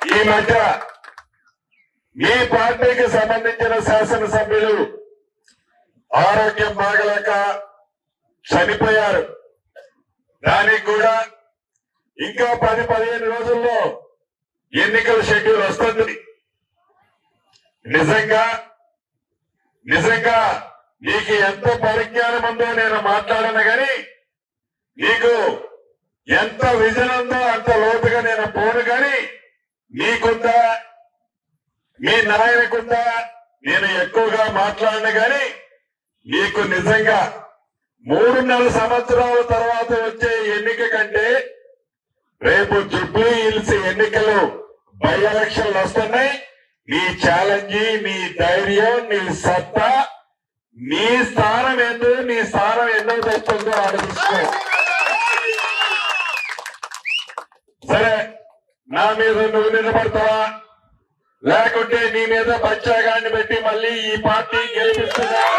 ఈ మధ్య మీ పార్టీకి సంబంధించిన శాసనసభ్యులు ఆరోగ్యం బాగలేక చనిపోయారు. దానికి కూడా ఇంకా పది పదిహేను రోజుల్లో ఎన్నికల షెడ్యూల్ వస్తుంది. నిజంగా నిజంగా నీకు ఎంత పరిజ్ఞానం ఉందో నేను మాట్లాడను గాని నీకు ఎంత విజన్ ఉందో అంత లోతు నీకుందా మీ నాయనకుందా నేను ఎక్కువగా మాట్లాడిన గాని నీకు నిజంగా మూడున్నర సంవత్సరాల తర్వాత వచ్చే ఎన్నిక కంటే రేపు జుబ్లీ హిల్స్ ఎన్నికలు బై ఎలక్షన్లు వస్తున్నాయి. నీ ఛాలెంజ్ నీ ధైర్యం నీ సత్తా నీ స్థానం ఏందో నీ స్థానం ఎన్నో తెస్తుందో ఆలోచించుకో. నా మీద నువ్వు నిలబడతావా? లేకుంటే నీ మీద బచ్చాగాన్ని పెట్టి మళ్ళీ ఈ పార్టీ గెలిపిస్తుందా?